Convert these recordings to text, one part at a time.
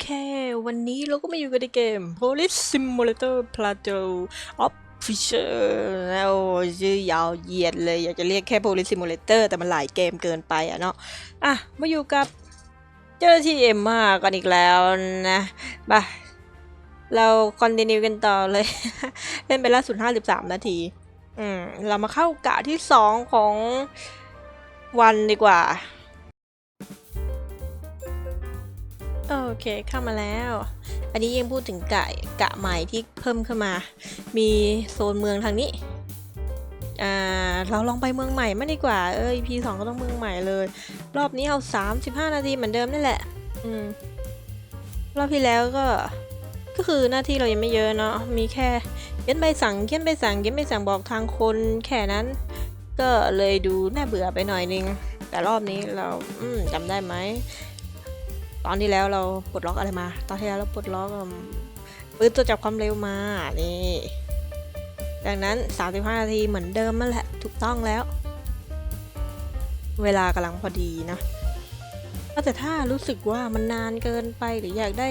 เค วันนี้เราก็มาอยู่กันในเกม Police Simulator Plateau Officer แล้วชื่อยาวเหยียดเลย อยากจะเรียกแค่ Police Simulator แต่มันหลายเกมเกินไปอะเนาะ อะ มาอยู่กับเจ้าหน้าที่เอ็มมากันอีกแล้วนะไปเราคอนติเนียกันต่อเลย เล่นไปล่าสุด 53 นาที อืม เรามาเข้ากะที่ 2 ของวันดีกว่า โอเคเข้ามาแล้ว อันนี้ยังพูดถึงกะกะใหม่ที่เพิ่มขึ้นมา มีโซนเมืองทางนี้อ่าเราลองไปเมืองใหม่มาดีกว่า เอ้ย P 2ก็ต้องเมืองใหม่เลย รอบนี้เอา 35 นาทีเหมือนเดิมนี่แหละ อืม รอบที่แล้วก็ ก็คือหน้าที่เรายังไม่เยอะเนาะ มีแค่เขียนใบสั่งเขียนใบสั่งเขียนใบสั่งบอกทางคนแค่นั้น ก็เลยดูน่าเบื่อไปหน่อยนึง แต่รอบนี้เรา อืมจำได้ไหม ตอนที่แล้วเราปลดล็อกอะไรมา ตอนที่แล้วเราปลดล็อกอืมปืนตัวจับความเร็วมา นี่ ดังนั้น 35 นาทีเหมือนเดิมนั่นแหละ ถูกต้องแล้ว เวลากำลังพอดีนะแต่ถ้ารู้สึกว่ามันนานเกินไปหรืออยากได้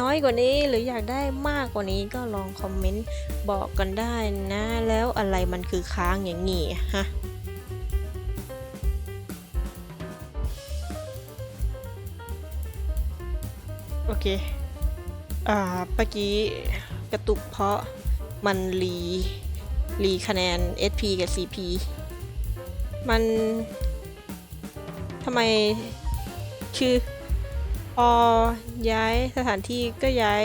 น้อยกว่านี้หรืออยากได้มากกว่านี้ก็ลองคอมเมนต์บอกกันได้นะ แล้วอะไรมันคือค้างอย่างงี้ฮะ เค อ่าเมื่อกี้กระตุกเพราะมันรีรีคะแนน SP กับ CP มันทำไมคือพอย้ายสถานที่ก็ย้าย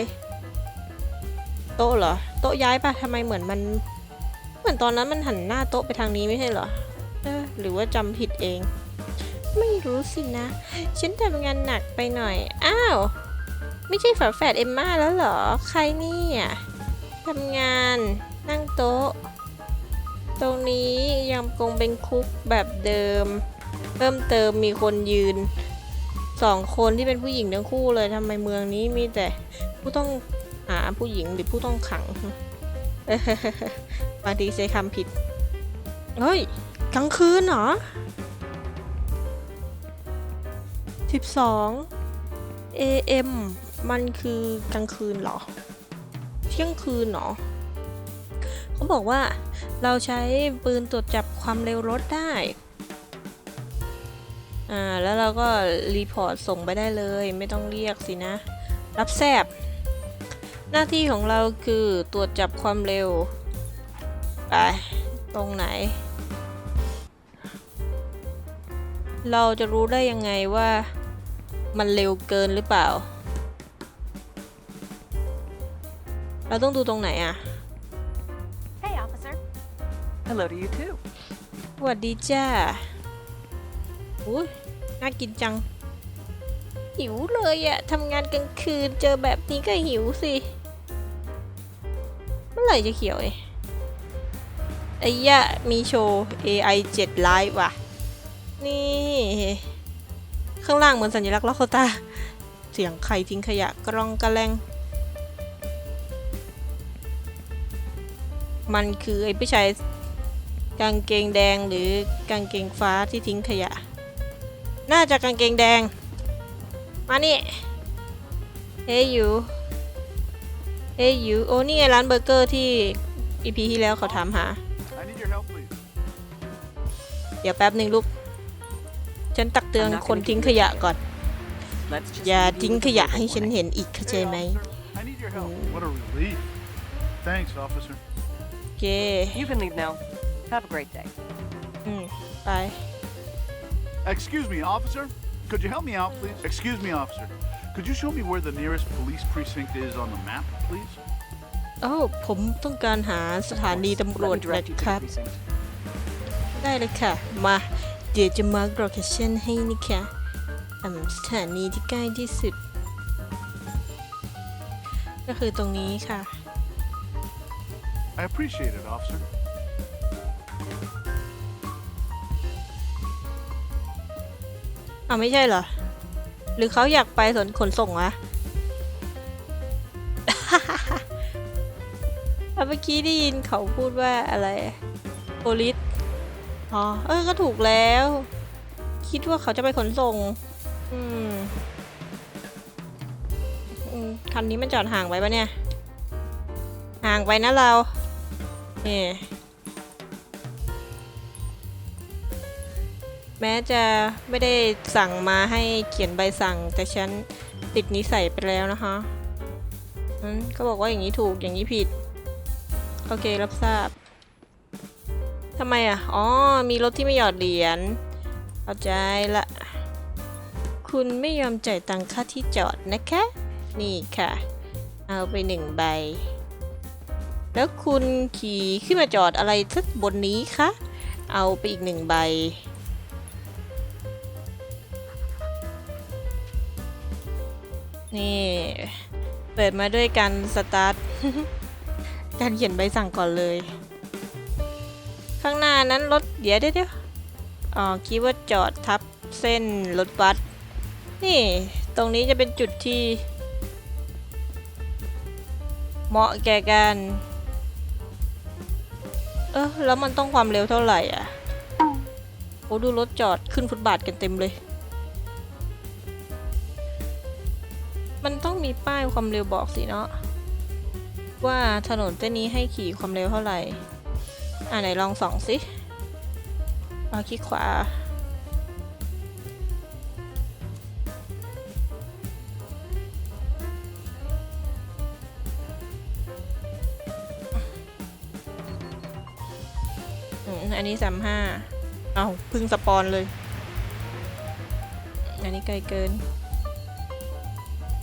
โต๊ะเหรอ โต๊ะย้ายปะทำไมเหมือนมัน เหมือนตอนนั้นมันหันหน้าโต๊ะไปทางนี้ไม่ใช่เหรอเออหรือว่าจำผิดเอง ไม่รู้สินะ ฉันทำงานหนักไปหน่อย อ้าว ไม่ใช่ฝาแฝดเอมมาแล้วเหรอ ใครเนี่ยทำงานนั่งโต๊ะ ตรงนี้ยังคงเป็นคุกแบบเดิม เพิ่มเติมมีคนยืนสองคนที่เป็นผู้หญิงทั้งคู่เลยทำไมเมืองนี้มีแต่ผู้ต้องหาผู้หญิงหรือผู้ต้องขังบางทีใช้คำผิด เฮ้ยกลางคืนเหรอสิบสอง AM มันคือกลางคืนเหรอ เที่ยงคืนเหรอเขาบอกว่าเราใช้ปืนตรวจจับความเร็วรถได้ อ่า แล้วเราก็รีพอร์ตส่งไปได้เลย ไม่ต้องเรียกสินะ รับแซบหน้าที่ของเราคือตรวจจับความเร็ว ไป ตรงไหน เราจะรู้ได้ยังไงว่ามันเร็วเกินหรือเปล่า เราต้องดูตรงไหนอะ Hey, officer. Hello to you too. สวัสดีจ้าอุ้ยน่ากินจัง หิวเลยอะทำงานกลางคืนเจอแบบนี้ก็หิวสิ เมื่อไหร่จะเขียวเอยไอ้ยะมีโชว์ AI 7 Live ว่ะ นี่ ข้างล่างเหมือนสัญลักษณ์ล็อกโคตา เสียงใครทิ้งขยะกรองกระแลง มันคือไอ้ผู้ชายกางเกงแดงหรือกางเกงฟ้าที่ทิ้งขยะ น่าจะกางเกงแดง มานี่ เฮ้ยยูเฮ้ยยูโอ้นี่ไงร้านเบอร์เกอร์ที่อีพีที่แล้วเขาถามหา I need your help, please. เดี๋ยวแป๊บหนึ่งลูก ฉันตักเตือนคนทิ้งขยะก่อน Let's just อย่า leave you ทิ้ง with ข the ยะ local ให้ฉัน plan. เห็นอีกเข้าใจ Hey, ไหม officer. I need your help. What a relief. Thanks, officer. โอเค You can leave now. Have a great day. อืม ไป Excuse me, officer. Could you help me out, please? Excuse me, officer. Could you show me where the nearest police precinct is on the map, please? โอ้าผมต้องการหาสถานีตำรวจ Let me นะ direct you to ค the รับ precinct. ได้เลยค่ะ มา เดี๋ยวจะมาร์กโลเคชั่นให้นะคะอืมสถานีที่ใกล้ที่สุด ก็คือตรงนี้ค่ะ I appreciate it, officer. อ้าวไม่ใช่เหรอ หรือเขาอยากไปสนขนส่งวะอะเมื่อกี้ได้ยินเขาพูดว่าอะไรโพลิสอ๋อ เออ ก็ถูกแล้ว คิดว่าเขาจะไปขนส่ง อืมอืมคันนี้มันจอดห่างไปปะเนี่ย ห่างไปนะเรา นี่แม้จะไม่ได้สั่งมาให้เขียนใบสั่ง แต่ฉันติดนิสัยไปแล้วนะคะอืมก็บอกว่าอย่างนี้ถูกอย่างนี้ผิด โอเครับทราบทำไมอะ อ๋อ มีรถที่ไม่หยอดเหรียญเข้าใจละ คุณไม่ยอมจ่ายตังค่าที่จอดนะคะ นี่ค่ะ เอาไปหนึ่งใบ แล้วคุณขี่ขึ้นมาจอดอะไรสักบนนี้คะ เอาไปอีกหนึ่งใบ นี่ เปิดมาด้วยการสตาร์ท การเขียนใบสั่งก่อนเลย ข้างหน้านั้นรถเดี๋ยวเดี๋ยวอ๋อคิดว่าจอดทับเส้นรถบัส นี่ ตรงนี้จะเป็นจุดที่เหมาะแก่การ เออแล้วมันต้องความเร็วเท่าไหร่อะโอ้ดูรถจอดขึ้นฟุตบาทกันเต็มเลย มันต้องมีป้ายความเร็วบอกสิเนาะว่าถนนเส้นนี้ให้ขี่ความเร็วเท่าไหร่ อ่าไหนลองส่องสิเอาคลิกขวา นนี้สามห้าเอาพึ่งสปอนเลย อันนี้ไกลเกิน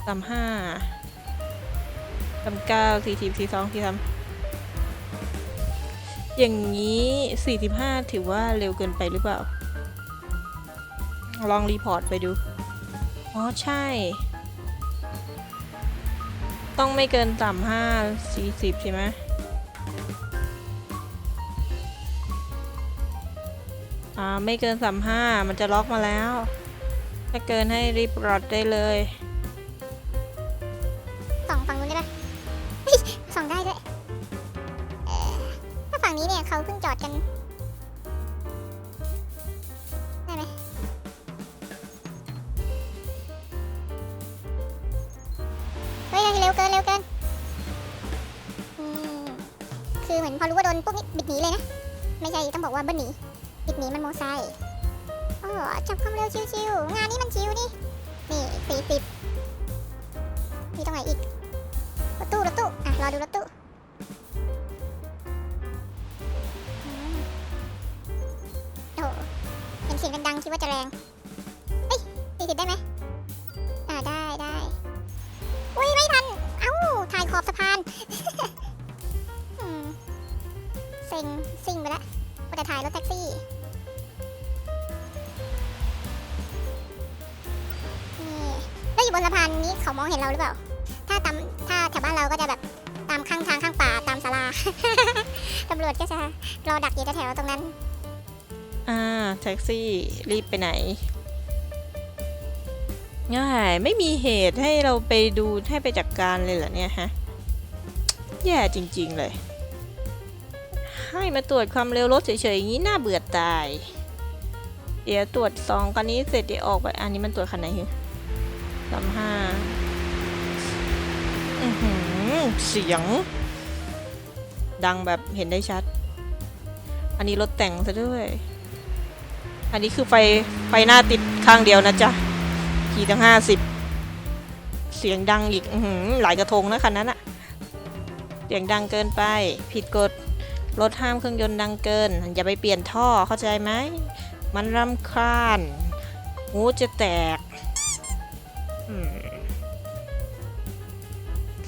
สามห้าสามเก้าสี่สิบสี่สองสี่สามอย่างนี้สี่สิบห้าถือว่าเร็วเกินไปหรือเปล่า ลองรีพอร์ตไปดู อ๋อ ใช่ ต้องไม่เกินสามห้าสี่สิบใช่ไหม ไม่เกินสามห้ามันจะล็อกมาแล้ว ถ้าเกินให้รีบรอดได้เลยส่องฝั่งนู้นได้ปะเฮ้ยส่องได้ด้วยถ้าฝั่งนี้เนี่ยเขาเพิ่งจอดกัน ได้ไหมเฮ้ยเร็วเกินเร็วเกินคือเหมือนพอรู้ว่าโดนปุ๊บนี่บิดหนีเลยนะ ไม่ใช่ต้องบอกว่าเบิ้ลหนี บิดหนีมันโมไซโอ้จับความเร็วชิวๆ งานนี้มันชิวนี่ นี่สี่สิบมีตรงไหนอีก รถตู้รถตู้ อะ รอดูรถตู้โอ้เห็นเสียงดังๆคิดว่าจะแรง เฮ้ยสี่สิบได้ไหมอ่าได้ได้อุ้ยไม่ทัน เอ้า ถ่ายขอบสะพานเซ็งซิ่งไปแล้ว จะถ่ายรถแท็กซี่ นี่แล้วอยู่บนสะพานนี้เขามองเห็นเราหรือเปล่า ถ้าตามถ้าแถวบ้านเราก็จะแบบตามข้างทางข้างป่าตามศาลา ตำรวจก็จะรอดักอยู่แถวๆตรงนั้น อ่าแท็กซี่รีบไปไหนง่ายไม่มีเหตุให้เราไปดูให้ไปจัดกการเลยเหรอเนี่ยฮะ แย่จริง ๆ เลย ให้มาตรวจความเร็วรถเฉยๆอย่างนี้น่าเบื่อตาย เดี๋ยวตรวจสองคันนี้เสร็จเดี๋ยวออกไป อันนี้มันตรวจคันไหนคือสามห้าอือหือเสียง ดังแบบเห็นได้ชัด อันนี้รถแต่งซะด้วย อันนี้คือไฟไฟหน้าติดข้างเดียวนะจ๊ะขี่ตั้งห้าสิบเสียงดังอีกอือหือหลายกระทงนะคันนั้นอะเสียงดังเกินไป ผิดกฎ รถห้ามเครื่องยนต์ดังเกิน อย่าไปเปลี่ยนท่อเข้าใจไหม มันรำคาญหูจะแตก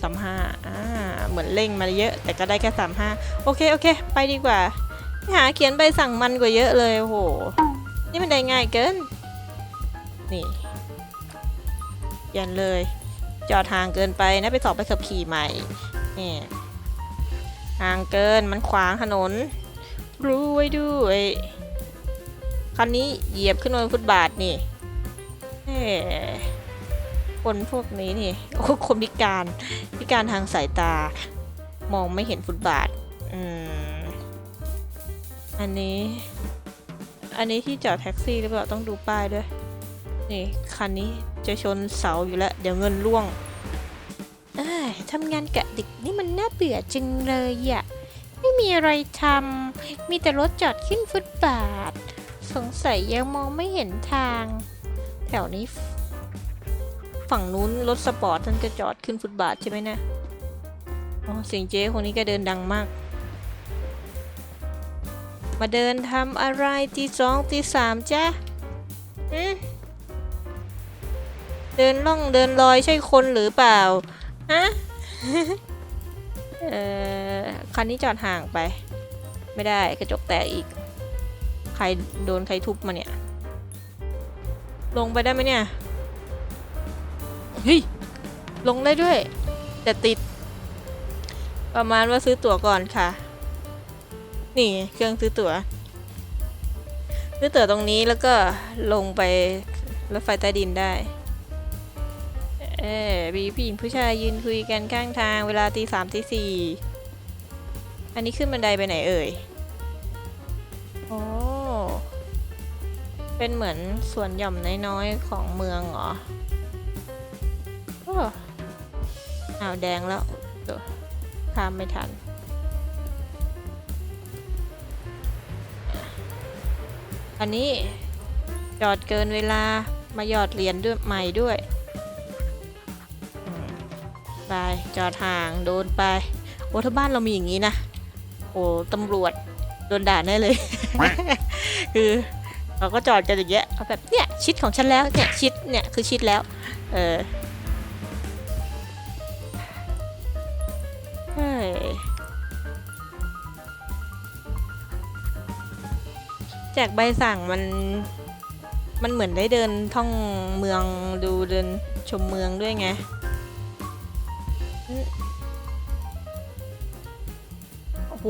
สามห้าอ่า เหมือนเร่งมาเยอะ แต่ก็ได้แค่สามห้าโอเค โอเค ไปดีกว่า หาเขียนใบสั่งมันกว่าเยอะเลยโห นี่มันได้ง่ายเกิน นี่เขียนเลย จอดห่างเกินไปนะ ไปสอบไปขับขี่ใหม่นี่ ห่างเกินมันขวางถนน รู้ไว้ด้วยคันนี้เหยียบขึ้นบนฟุตบาทนี่เอ้คนพวกนี้นี่โอ้คนพิการพิการทางสายตามองไม่เห็นฟุตบาท อืม อันนี้ อันนี้ที่จอดแท็กซี่หรือเปล่าต้องดูป้ายด้วย นี่คันนี้จะชนเสาอยู่แล้ว เดี๋ยวเงินร่วงทำงานกะดึกนี่มันาเบื่อจังเลยอะไม่มีอะไรทำมีแต่รถจอดขึ้นฟุตบาท สงสัยยังมองไม่เห็นทาง แถวนี้ ฝั่งนู้นรถสปอร์ตท่านก็จอดขึ้นฟุตบาทใช่ไหมนะอ๋อเสียงเจ๊คนนี้ก็เดินดังมาก มาเดินทำอะไรตีสองตีสามจ้ะอืมเดินล่องเดินลอยใช่คนหรือเปล่า ฮะ เอ่อคันนี้จอดห่างไป ไม่ได้กระจกแตกอีก ใครโดนใครทุบมาเนี่ย ลงไปได้ไหมเนี่ยเฮ้ยลงได้ด้วย แต่ติด ประมาณว่าซื้อตั๋วก่อนค่ะ นี่เครื่องซื้อตั๋ว ซื้อตั๋วตรงนี้แล้วก็ลงไปรถไฟใต้ดินได้ ออมีผู้หญิงผู้ชายยืนคุยกันข้างทางเวลาตีสามตีสี่อันนี้ขึ้นบันไดไปไหนเอ่ย โอ้ เป็นเหมือนสวนหย่อมน้อยๆ ของเมืองเหรออ้าวแดงแล้วเดี๋ยวข้ามไม่ทัน อันนี้จอดเกินเวลามาหยอดเหรียญด้วยใหม่ด้วย จอดห่างโดนไป โอ้ถ้าบ้านเรามีอย่างนี้นะ โอ้ตำรวจโดนด่าแน่เลย คือเราก็จอดกันอย่างเงี้ยเอาแบบเนี่ยชิดของฉันแล้วเนี่ยชิดเนี่ยคือชิดแล้ว เออเฮ้ยแจกใบสั่งมันมันเหมือนได้เดินท่องเมืองดูเดินชมเมืองด้วยไง ห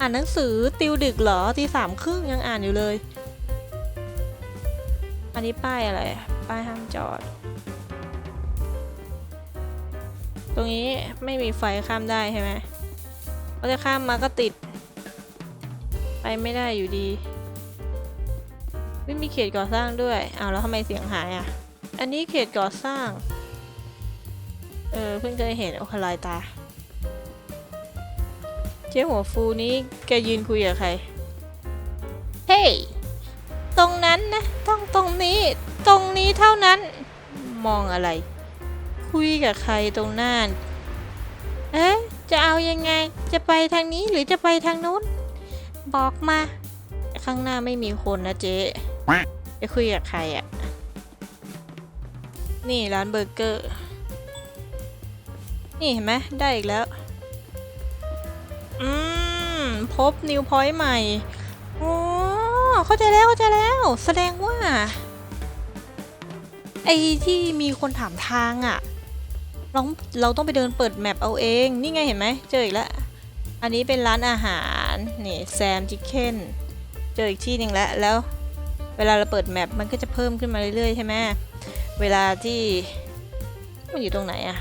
อ่านหนังสือติวดึกเหรอตีสามครึ่งยังอ่านอยู่เลย อันนี้ป้ายอะไร ป้ายห้ามจอด ตรงนี้ไม่มีไฟข้ามได้ใช่ไหมเราจะข้ามมาก็ติด ไปไม่ได้อยู่ดี ไม่มีเขตก่อสร้างด้วยอ้าวแล้วทำไมเสียงหายอะ อันนี้เขตก่อสร้าง เออเพิ่งเคยเห็นโอคลายตา เจ๊หัวฟูนี้แกยืนคุยกับใคร เฮ้ย ตรงนั้นนะ ต้องตรงนี้ ตรงนี้เท่านั้น มองอะไร คุยกับใครตรงหน้า เอ๊ะ จะเอายังไง จะไปทางนี้หรือจะไปทางนู้น บอกมา ข้างหน้าไม่มีคนนะเจ๊จะคุยกับใครอะ่ะ นี่ร้านเบอร์เกอร์ นี่เห็นไหมได้อีกแล้ว อืม พบนิวพอยต์ใหม่ โอ้เข้าใจแล้วเข้าใจแล้ว แสดงว่า ไอ้ที่มีคนถามทางอะ่ะ เราเราต้องไปเดินเปิดแมปเอาเอง นี่ไงเห็นไหม เจออีกแล้ว อันนี้เป็นร้านอาหาร นี่แซมจิคเก้น เจออีกที่หนึ่งแล้ว แล้ว เวลาเราเปิดแมปมันก็จะเพิ่มขึ้นมาเรื่อยๆใช่ไหม เวลาที่มันอยู่ตรงไหนอะ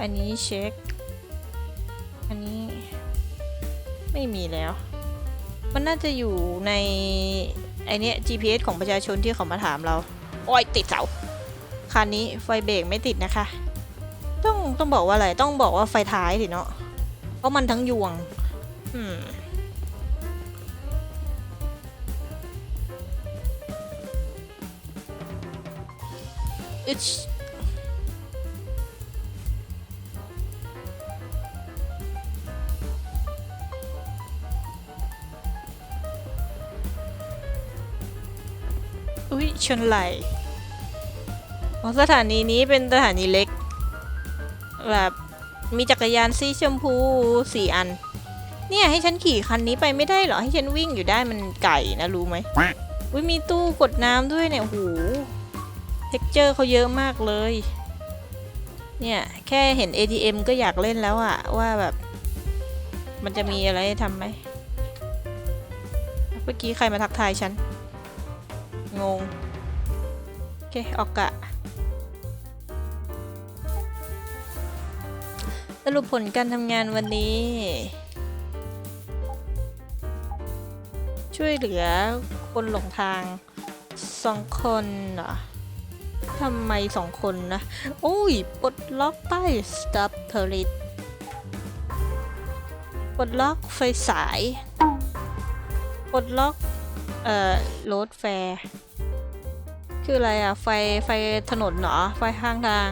อันนี้เช็ค อันนี้ ไม่มีแล้ว มันน่าจะอยู่ในไอเนี้ย GPS ของประชาชนที่เขามาถามเรา โอ้ยติดเสาคันนี้ไฟเบรกไม่ติดนะคะ ต้องต้องบอกว่าอะไร ต้องบอกว่าไฟท้ายสิเนาะ เพราะมันทั้งยวง อืมอึช นไหลสถานีนี้เป็นสถานีเล็ก แบบมีจักรยานสีชมพูสี่อัน เนี่ยให้ฉันขี่คันนี้ไปไม่ได้เหรอ ให้ฉันวิ่งอยู่ได้มันไก่นะรู้ไหมอุ้ยมีตู้กดน้ำด้วยเนี่ยโอ้โหเท็กเจอร์เขาเยอะมากเลย เนี่ยแค่เห็น ATM ก็อยากเล่นแล้วอะว่าแบบ มันจะมีอะไรให้ทำไหมเมื่อกี้ใครมาทักทายฉัน งง เคออกกะ สรุปผลการทำงานวันนี้ ช่วยเหลือคนหลงทางสองคนเหรอทำไมสองคนนะ โอ้ย ปลดล็อกป้าย stop police ปลดล็อกไฟสาย ปลดล็อก เอ่อ รถแฟร์ คืออะไรอะไฟไฟถนนเหรอ ไฟข้างทาง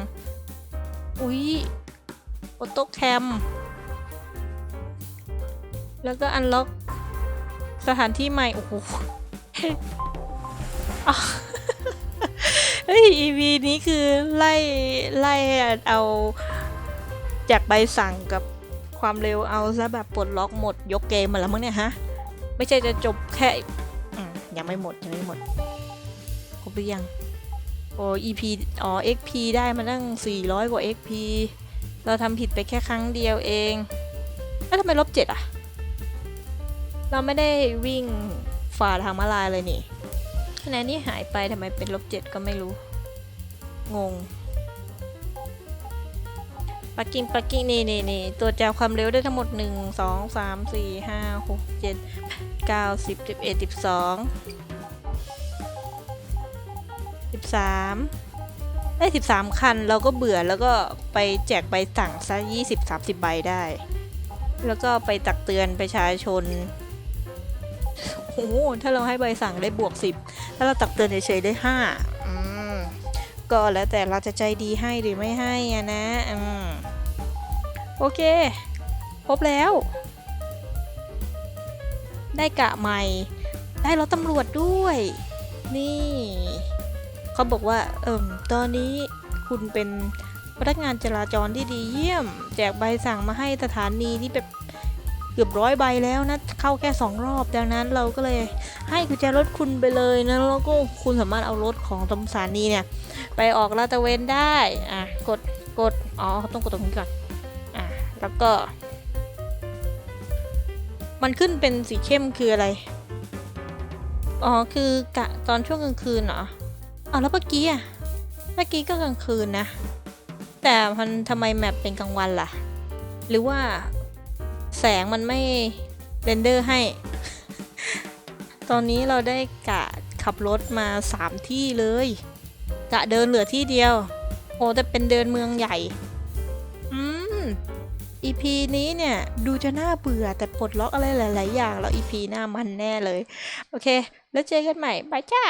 อุ๊ยออโต้แคม แล้วก็อันล็อกสถานที่ใหม่ โอ้โหเฮ้ย EV นี้คือไล่ไล่เอาจากใบสั่งกับความเร็วเอาซะแบบปลดล็อกหมดยกเกมมาแล้วมั้งเนี่ยฮะ ไม่ใช่จะจบแค่ยังไม่หมด ยังไม่หมด หรือยัง โอ้ EP อ๋อ XP ได้มาตั้ง 400 กว่า XP เราทำผิดไปแค่ครั้งเดียวเองแล้วทำไมลบเจ็ดอะ เราไม่ได้วิ่งฝ่าทางมาลายเลยนี่คะแนนนี่หายไปทำไมเป็นลบเจ็ดก็ไม่รู้ งงปักกิ้งปักกิ้งนี่นี่นี่ตัวจำความเร็วได้ทั้งหมด 1 2 3 4 5 6 7 9 10 11 12 13 ได้ 13 คันเราก็เบื่อแล้วก็ไปแจกใบสั่งซะ20 30 ใบได้ แล้วก็ไปตักเตือนประชาชนโอ้โหถ้าเราให้ใบสั่งได้บวก 10 ถ้าเราตักเตือนเฉยๆได้5อืมก็แล้วแต่เราจะใจดีให้หรือไม่ให้อะนะอืมโอเคครบแล้ว ได้กะใหม่ ได้รถตำรวจด้วย นี่ เขาบอกว่า เอิมตอนนี้คุณเป็นพนักงานจราจรที่ดีเยี่ยม แจกใบสั่งมาให้สถานีที่แบบเกือบร้อยใบแล้วนะ เข้าแค่สองรอบ ดังนั้นเราก็เลยให้กุญแจรถคุณไปเลยนะ แล้วก็คุณสามารถเอารถของตำสถานีเนี่ย ไปออกลาดตระเวนได้ อะ กด กด อ๋อต้องกดตรงนี้ก่อน อะ แล้วก็ มันขึ้นเป็นสีเข้มคืออะไร อ๋อ คือกะตอนช่วงกลางคืนเหรอ อาแล้วเมื่อกี้อะเมื่อกี้ก็กลางคืนนะ แต่มันทำไมแมปเป็นกลางวันล่ะ หรือว่าแสงมันไม่เรนเดอร์ให้ ตอนนี้เราได้กะขับรถมาสามที่เลย กะเดินเหลือที่เดียว โอ้แต่เป็นเดินเมืองใหญ่ อืม EP นี้เนี่ย ดูจะน่าเบื่อแต่ปลดล็อกอะไรหลาย ๆ อย่างแล้ว EP หน้ามันแน่เลย โอเค แล้วเจอกันใหม่ บายจ้า